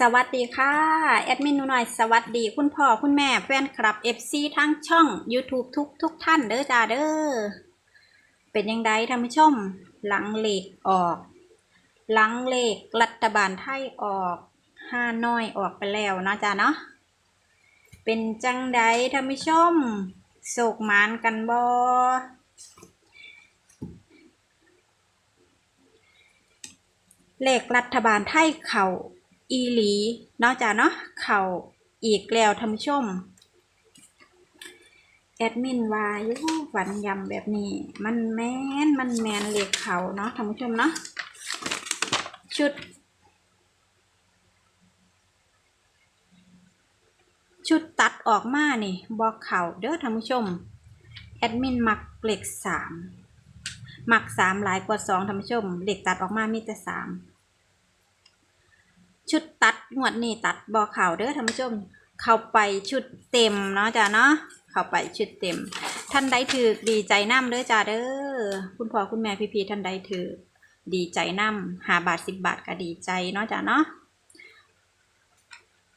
สวัสดีค่ะ แอดมินหนูหน่อยสวัสดีคุณพ่อคุณแม่แฟนคลับ FC ทั้งช่อง YouTube ทุกทุกท่านเด้อจ้าเด้อเป็นยังไงท่านผู้ชม หลังเหลขออก หลังเหลขรัฐบาลไทยออกห้าน้อยออกไปแล้วเนาะจ้าเนาะเป็นจังไดท่านผู้ชมโศกมานกันบอเลขรัฐบาลไทยเข่า อีหลีเนาะจ้ะเนาะเข่าอีกแล้วท่านผู้ชม แอดมินวายู่ฝันยำแบบนี้ มันแมนมันแมนเลขเข่าเนาะท่านผู้ชมเนาะชุด ชุดตัดออกมานี่บอกเข่าเด้อท่านผู้ชม แอดมินมักเลขสามมักสามหลายกว่าสองท่านผู้ชมเลขตัดออกมามีแต่สาม ชุดตัดงวดนี้ตัดบอเข่าเด้อท่านผู้ชม เข้าไปชุดเต็มเนาะจ้าเนาะเข้าไปชุดเต็ม ท่านใดถือดีใจน้ำเด้อจ้าเด้อคุณพ่อคุณแม่พี่พีท่านใดถือดีใจน้ำหาบาทสิบบาทก็ดีใจเนาะจ้าเนาะ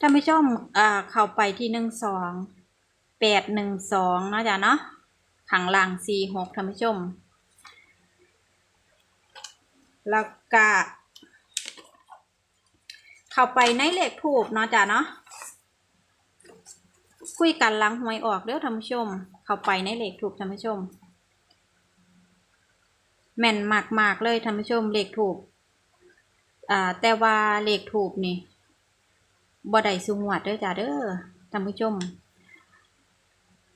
ท่านผู้ชมอ่าเข้าไปที่หนึ่งสองแปดหนึ่งสองเนาะจ้าเนาะขังล่างสี่หกท่านผู้ชมแล้วก็ เข้าไปในเลขถูกเนาะจ้ะเนาะคุยกันหลังหวยออกเด้อท่านผู้ชม เข้าไปในเลขถูกท่านผู้ชม แม่นมากมากๆเลยท่านผู้ชมเลขถูกอ่าแต่ว่าเลขถูกนี่บ่ได้สุงวัดเด้อจ้ะเด้อท่านผู้ชม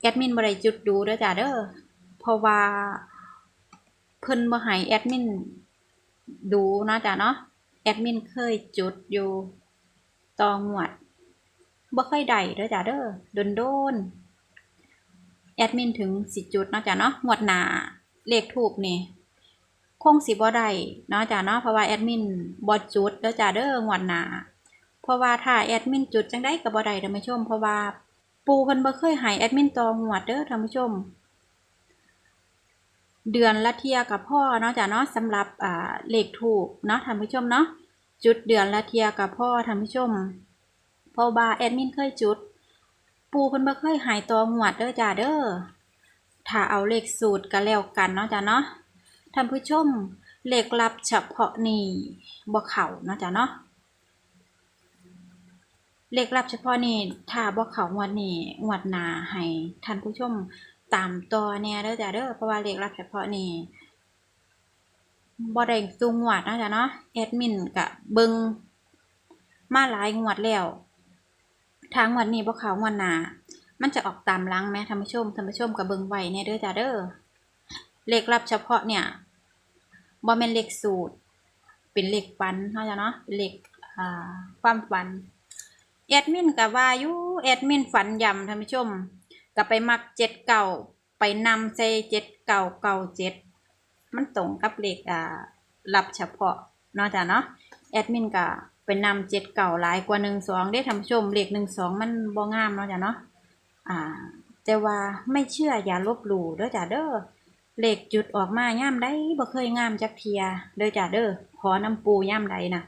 แอดมินบ่ได้จุดดูเด้อจ้ะเด้อเพราะว่าเพิ่นบ่ให้แอดมินดูเนาะจ้ะเนาะ แอดมินเคยจุดอยู่ตองวดบ่เคยได้เด้อจ้ะเด้อโดนโดนๆแอดมินถึงสิจุดเนาะจ้ะเนาะงวดหนาเลขถูกนี่คงสิบ่ได้เนาะจ้ะเนาะเพราะว่าแอดมินบ่จุดเด้อจ้ะเด้องวดหนาเพราะว่าถ้าแอดมินจุดจังได้ก็บ่ได้ท่านผู้ชมเพราะว่าปูเพิ่นบ่เคยให้แอดมินตองวดเด้อท่านผู้ชม เดือนละเทียกับพ่อเนาะจ้ะเนาะสำหรับอ่าเลขถูกเนาะท่านผู้ชมเนาะจุดเดือนละเทียกับพ่อท่านผู้ชมเพราะว่าแอดมินเคยจุด ปูเพิ่นบ่เคยหายตัวหวดเด้อจ้าเด้อถ้าเอาเลขสูตรก็แล้วกันเนาะจ้ะเนาะท่านผู้ชมเลขลับเฉพาะนี่บ่เข้าเนาะจ้ะเนาะเลขลับเฉพาะนี่ถ้าบ่เข้างวดนี้งวดหนาให้ท่านผู้ชม ตามตัวแน่เด้อจ้ะเด้อเพราะว่าเลขรับเฉพาะนี่บ่ได้สูงงวดนะจ้ะเนาะแอดมินก็เบิงมาหลายงวดแล้วทางงวดนี้บ่เขางวดหนามันจะออกตามลังแม่ท่านผู้ชมท่านผู้ชมก็เบิงไว้แน่ยเด้อจ้ะเด้อเลขรับเฉพาะเนี่ยบ่แม่นเลขสูตร เป็นเลขฟันเนาะจ้ะเนาะเลขความฝันแอดมินก็ว่ายู่แอดมินฝันยำท่านผู้ชม ก็ไปมักเจ็ดเก่าไปนำใส่เจ็ดเก่าเก่าเจ็ดมันตรงกับเลขอ่ารับเฉพาะเนาะจ้ะเนาะแอดมินก็ไปนำเจ็ดเก่าหลายกว่าหนึ่งสองได้ทำชมเลขหนึ่งสองมันบ่งามเนาะจ้ะเนาะอ่าแต่ว่าไม่เชื่ออย่าลบหลู่เด้อจ้ะเด้อเลขจุดออกมาย่ามได้บ่เคยงามจักเทียเด้อจ้ะเด้อขอน้ำปูย่ามใดนะ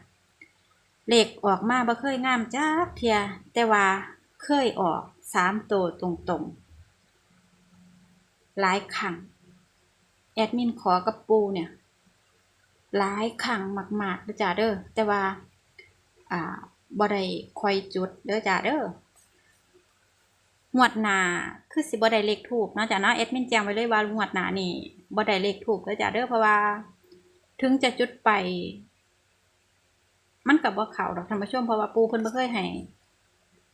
เลขออกมาบ่เคยงามจักเทียแต่ว่าเคยออก สามตัวตรงๆ หลายครั้งแอดมินขอกับปูเนี่ย หลายครั้งมากๆเด้อจ้าเด้อแต่ว่า อ่าบ่ได้คอยจุดเด้อจ้าเด้องวดหนาคือสิบ่ได้เลขถูกนะจ้าเนาะแอดมินแจ้งไว้เลยว่างวดหนานี่บ่ได้เลขถูกเด้อจ้าเด้อเพราะว่า ถึงจะจุดไป มันกับบ่เขาดอกท่านผู้ชมเพราะว่าปูเพิ่นบ่เคยให้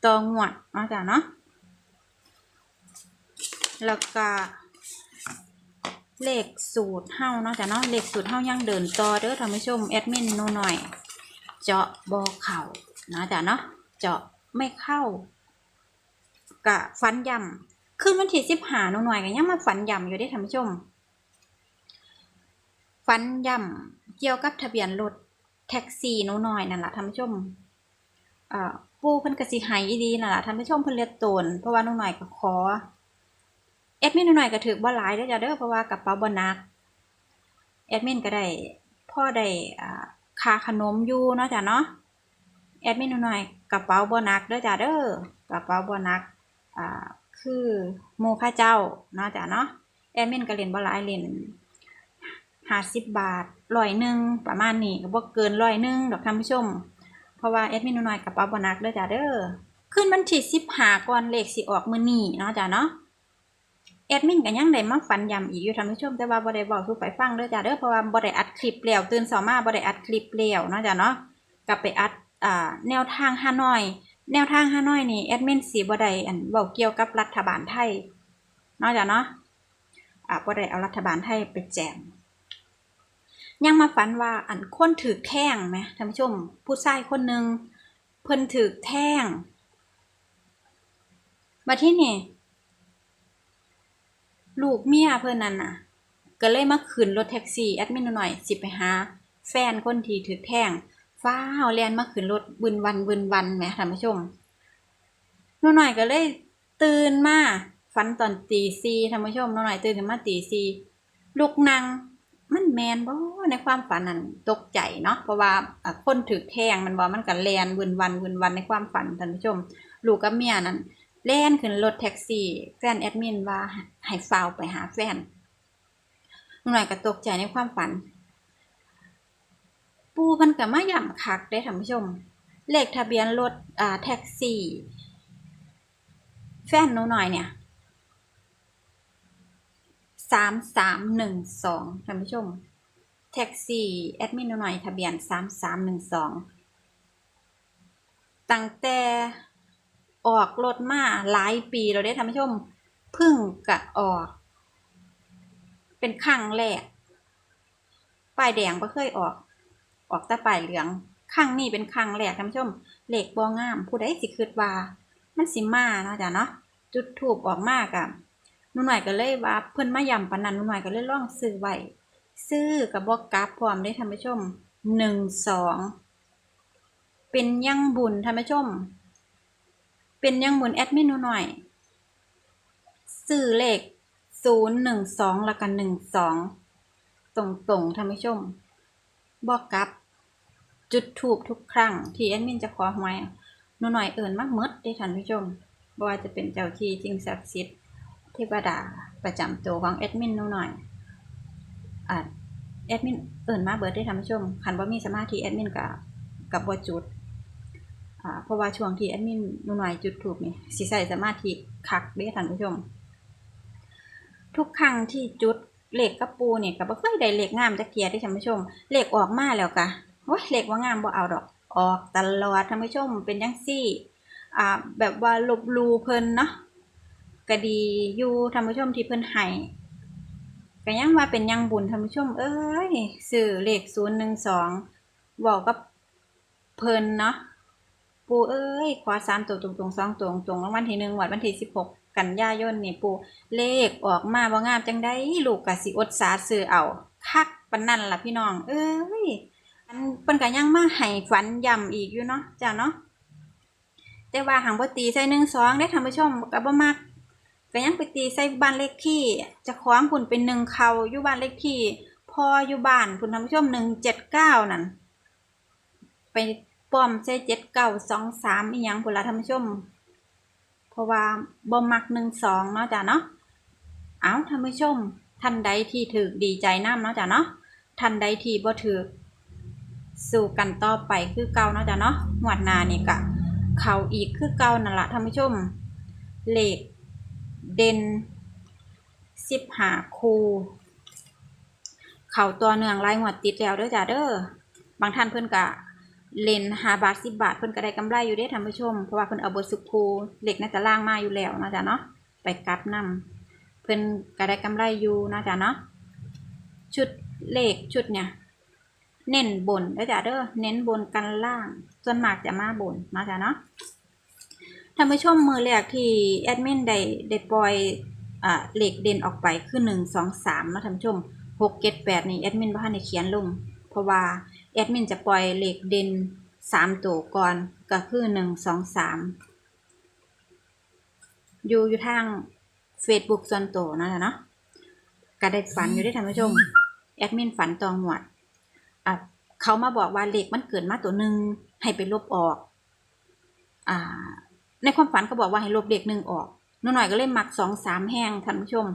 ตองวดนะจ้าเนาะ แล้วก็เลขสูตรเฮาเนาะจ้ะเนาะเลขสูตรเฮายังเดินต่อเด้อท่านผู้ชมแอดมินโนหน่อย เจาะบอเข่านะจ้ะเนาะเจาะไม่เข้ากะฟันยำขึ้นวันที่สิบหาโนหน่อยกันยังมาฟันยำอยู่ได้ท่านผู้ชมฟันยำเกี่ยวกับทะเบียนรถแท็กซี่โนหน่อยนั่นแหละท่านผู้ชมอ่าปูเพิ่นกระสิใหายดีนั่นแหละท่านผู้ชมเพิ่นเรียกตนเพราะว่าโนหน่อยก็ขอ แอดมินหน่อยก็ถือบ่าหลายเด้จ้ะเด้อเพราะว่ากระเป๋าบ่หนักแอดมินก็ได้พ่อได้ค่าขนมอยู่เนาะจ้ะเนาะแอดมินหน่อยกระเป๋าบ่หนักเด้อจ้าเด้อกระเป๋าบ่หนักอ่าคือหมู่าเจ้าเนาะจ้าเนาะแอดมินก็เล่นบ่หลายเล่นห้าสิบบาทร้อยหนึ่งประมาณนี้ก็บ่เกินร้อยหนึ่งดอกท่านผู้ชม เพราะว่าแอดมินหน่อยกระเป๋าบ่หนักเด้อจ้าเด้อขึ้นวันที่สิบหาก่อนเลขสิออกมื้อนี้เนาะจ้าเนาะ แอดมินก็ยังได้มาฝันย้ำอีกอยู่ท่านผู้ชมแต่ว่าบ่ได้บอกสู่ไปฟังเด้อจ้าเด้อเพราะว่าบ่ได้อัดคลิปแล้วตื่นเช้ามาบ่ได้อัดคลิปแล้วเนาะจ้าเนาะกลับไปอัดอ่าแนวทางฮานอย แนวทางฮานอยนี่แอดมินสิบ่ได้อันเว้าเกี่ยวกับรัฐบาลไทยเนาะจ้าเนาะอ่าบ่ได้เอารัฐบาลไทยไปแจมยังมาฝันว่าอันคนถือแท่งไหมท่านผู้ชม ผู้ชายคนหนึ่งเพิ่นถือแท่งมาที่นี่ ลูกเมียเพิ่นนั่นน่ะ ก็เลยมาขึ้นรถแท็กซี่แอดมินหน่อยสิไปหา แฟนคนที่ถือแท่งฟ้าวแลนมาขึ้นรถบึนวันบึนวันแหมท่านผู้ชมหนูหน่อยก็เลยตื่นมาฝันตอนตีซีท่านผู้ชมหนูหน่อยตื่นขึ้นมาตีซีลูกนางมันแมนบ่ในความฝันนั้นตกใจเนาะเพราะว่าคนถือแท่งมันบ่มันก็แลนบึนวันบึนวันในความฝันท่านผู้ชม ลูกกับเมียนั้น แล่นขึ้นรถแท็กซี่ แฟนแอดมินว่าให้ฟาวไปหาแฟนหน่อยก็ตกใจในความฝัน ปูมันก็มาย่ำคักได้ท่านผู้ชม เลขทะเบียนรถอ่าแท็กซี่ แฟนหนูหน่อยเนี่ยสามสามหนึ่งสองท่านผู้ชม แท็กซี่แอดมินหนูหน่อยทะเบียนสามสามหนึ่งสองตั้งแต่ ออกรถมาหลายปีเราได้ท่านผู้ชมพึ่งกะออก เป็นครั้งแรกป้ายแดงก็เคยออก ออกแต่ป้ายเหลืองครั้งนี้เป็นครั้งแรกท่านผู้ชมเหล็กบองงาม ผู้ใดสิคิดว่า มันสิมาเนาะจ้ะเนาะจุดถูกออกมากอะนุ่นหน่อยก็เลยว่าเพิ่นมาย่ำปนันนุ่นหน่อยก็เลยลองซื้อไว้ซื้อกับบอกกราฟพร้อมได้ท่านผู้ชมหนึ่งสองเป็นยั่งบุญท่านผู้ชม เป็นยังหมุนแอดมินหนูหน่อยสื่อเลขศูนย์หนึ่งสองแล้วกันหนึ่งสองตรงตรงๆท่านผู้ชม บอกกับ จุดถูกทุกครั้ง ที่แอดมินจะขอหวยหนูหน่อยเอิ่นมากมดได้ท่านผู้ชมว่าจะเป็นเจ้าที่จริงศักดิ์สิทธิ์เทวดาประจำตัวของแอดมินหนูหน่อยอ่าแอดมินเอิ่นมาเบิร์ดได้ท่านผู้ชมคันว่ามีสมาธิแอดมินกับกับบ่จุด เพราะว่าช่วงที่แอดมินนูหน่อยจุดถูกนี่สิใส่สมาธิคักเด้ท่านผู้ชม ทุกครั้งที่จุดเหล็กกระปูเนี่ยก็บ่เคยได้เหล็กงามจักเทียเด้ท่านผู้ชมเหล็กออกมาแล้วกะโอ้ยเหล็กว่างามบ่เอาดอกออกตลอดท่านผู้ชมเป็นจังซี่อ่าแบบว่าลบลูเพิ่นเนาะก็ดีอยู่ท่านผู้ชมที่เพิ่นให้ก็ยังว่าเป็นยังบุญท่านผู้ชม เอ้ยซื้อเลข012เว้ากับเพิ่นเนาะ ปูเอ้ยขวาสามตัวตรงตรงสองตัวตรงรางวัลที่หนึ่งวันวันที่สิบหกกันยายนนี่ปูเลขออกมาบ่งามจังได้ลูกกะสิอดสาซื้อเอาคักปานนั่นล่ะพี่น้อง เอ้ยอันเพิ่นก็ยังมาให้ฝันย้ำอีกอยู่เนาะจ้าเนาะแต่ว่าหังบ่ตีใส่หนึ่งสองได้ท่านผู้ชมก็บ่มักก็ยังไปตีใส่บ้านเลขที่จะคว้องพุ่นเป็นหนึ่งเขาอยู่บ้านเลขที่พออยู่บ้านพุ่นท่านผู้ชมหนึ่งเจ็ดเก้านั่นไป ป้อมใช้เจ็ดเก้าสองสามอีหยังพุ่นละท่านผู้ชม เพราะว่าบ่มักหนึ่งสองเนาะจ้ะเนาะเอาท่านผู้ชมท่านใดที่ถือดีใจน้ำเนาะจ้ะเนาะท่านใดที่บ่ถือสู่กันต่อไปคือเก่าเนาะจ้ะเนาะหวดนานี่กะเขาอีกคือเก่านั่นละท่านผู้ชมเหลขเด่นสิบหาคูเขาตัวเนืองรายงวดติดแล้วเด้อจ้ะเด้อบางท่านเพิ่อนกะ เลนหาบาทสิบบาทเพิ่นก็ได้กำไรอยู่เด้ท่านผู้ชม เพราะว่าเพิ่นเอาเบทสุคูเหล็กน่าจะล่างมาอยู่แล้วนะจ๊ะเนาะไปกลับนำเพิ่นก็ได้กำไรอยู่นะจ๊ะเนาะชุดเลขชุดเนี่ยเน้นบนนะจ๊ะเด้อเน้นบนกันล่างส่วนมากจะมาบนนะจ๊ะเนาะท่านผู้ชมมือแรกที่แอดมินได้ได้ปล่อยอ่าเหล็กเด่นออกไปคือหนึ่งสองสามนะท่านผู้ชมหกเจ็ดแปดนี่แอดมินบ่ทันได้เขียนลงเพราะว่า ดมินจะปล่อยเหลขเด่นสามตัวก่อนก็คือหนึ่งสองสามอยู่อยู่ทาง Facebook ส่วนตัวนะจ๊ะเนาะก็ได้ฝันอยู่ได้ท่านผู้ชม แอดมินฝันตองหวดอะเขามาบอกว่าเหลขมันเกิดมาตัวหนึ่งให้ไปลบออก อ่า ในความฝันก็บอกว่าให้ลบเด็กหนึ่งออกหนูหน่อยก็เลยมักสองสามแห้งท่านผู้ชม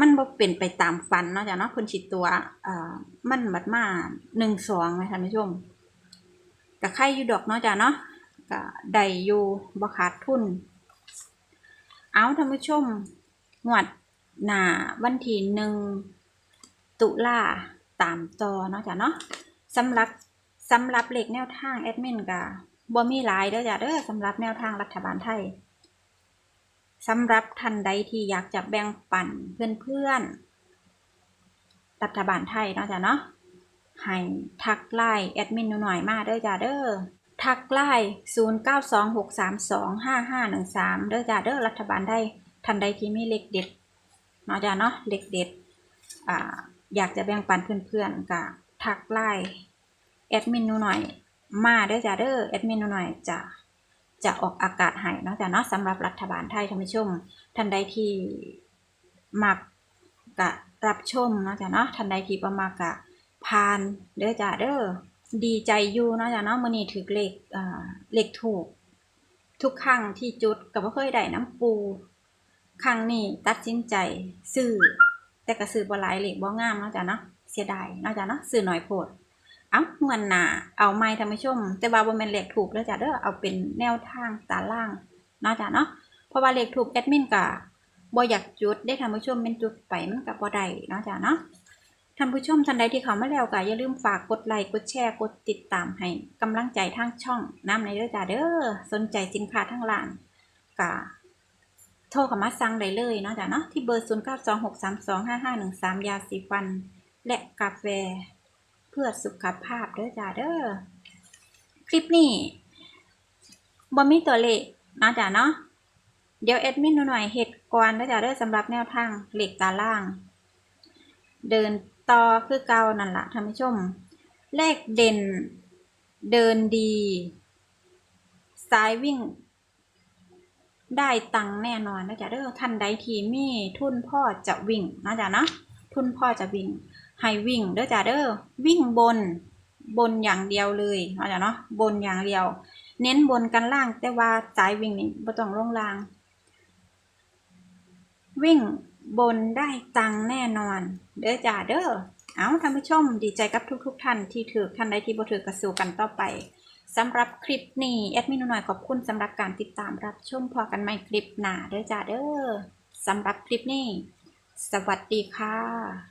มันบ่เป็นไปตามฝันเนาะจ้ะเนาะคนฉิดตัวอ่ามันบัดมาหนึ่งสองไหมท่านผู้ชมกับไข่อยู่ดอกเนาะจ้ะเนาะก็ได้อยู่บ่ขาดทุน เอาท่านผู้ชมงวดหน้าวันที่หนึ่งตุลาตามต่อเนาะจ้ะเนาะสำหรับสำหรับเลขแนวทางแอดมินก็บ่มีหลายเด้อจ้ะเด้อสำหรับแนวทางรัฐบาลไทย สำหรับท่านใดที่อยากจะแบ่งปันเพื่อนๆ รัฐบาลไทยเนาะจ้ะเนาะให้ทักไลน์แอดมินหน่อยมาเด้อจ้ะเด้อทักไลน์0926325513 เด้อจ้ะเด้อรัฐบาลไทยท่านใดที่มีเลขเด็ดเนาะจ้ะเนาะเลขเด็ดอ่าอยากจะแบ่งปันเพื่อนๆก็ทักไลน์แอดมินหน่อยมาเด้อจ้ะเด้อแอดมินหน่อยจ้ะ จะออกอากาศให้นาะจ้ะเนาะสำหรับรัฐบาลไทยท่านผู้ชมท่านใดที่มักกะรับชมนาะจ้ะเนาะทันใดที่ประมากะผ่านเด้อจ้ะเด้อดีใจอยู่นาะจ้ะเนาะมื้อนี้ถือเลขอ่าเลขถูก ทุกครั้งที่จุดก็บ่เคยได้น้ำปูครั้งนี้ตัดสินใจซื้อแต่ก็ซื้อบ่หลายเลขบ่งามนาะจ้ะเนาะเสียดายนาะจ้ะเนาะซื้อหน้อยโพด เอาเงินหนาเอาไม้ท่านผู้ชม แต่ว่าบ่แม่นเลขถูกเด้อจ้ะเด้อเอาเป็นแนวทางตารางเนาะจ้ะเนาะเพราะว่าเลขถูกแอดมินก็บ่อยากจุดได้ท่านผู้ชมเป็นจุดไปมันกับบ่ได้เนาะจ้ะเนาะท่านผู้ชมท่านใดที่เข้ามาแล้วก็อย่าลืมฝากกดไลค์กดแชร์กดติดตามให้กำลังใจทางช่องน้ำในเด้อจ้าเด้อสนใจสินค้าทั้งร้านก็โทรเข้ามาสั่งได้เลยเนาะจ้ะเนาะที่เบอร์ 0926325513 ยาสีฟัน และกาแฟ พื่อสุขภาพเด้อจ้าเด้อคลิปนี้บ่มีตัวเลขนะจ้ะเนาะเดี๋ยวแอดมินหน่อยเห็ดก่อนแล้วจะเด้อสำหรับแนวทางเหล็กตาล่าง เดินต่อคือเก่านั่นละท่านผู้ชม เลขเด่นเดินดีสายวิ่ง ได้ตังแน่นอนนะจ๊ะเด้อท่านใดที่มีทุนพ่อจะวิ่งนะจ๊ะนะทุนพ่อจะวิ่ง ให้วิ่งเด้อจ้ะเด้อวิ่งบนบนอย่างเดียวเลยนะจ๊ะเนาะบนอย่างเดียว เน้นบนกันล่าง แต่ว่าสายวิ่งนี่บ่ต้องลงล่าง วิ่งบนได้ตังแน่นอน เด้อจ้าเด้อเอาท่านผู้ชมดีใจกับทุกๆทท่านที่ถือท่านใดที่บ่ถือกระสูกันต่อไปสำหรับคลิปนี้แอดมินหน่อยขอบคุณสำหรับการติดตามรับชมพอกันใหม่คลิปหน้าเด้อจ้าเด้อสำหรับคลิปนี้ สวัสดีค่ะ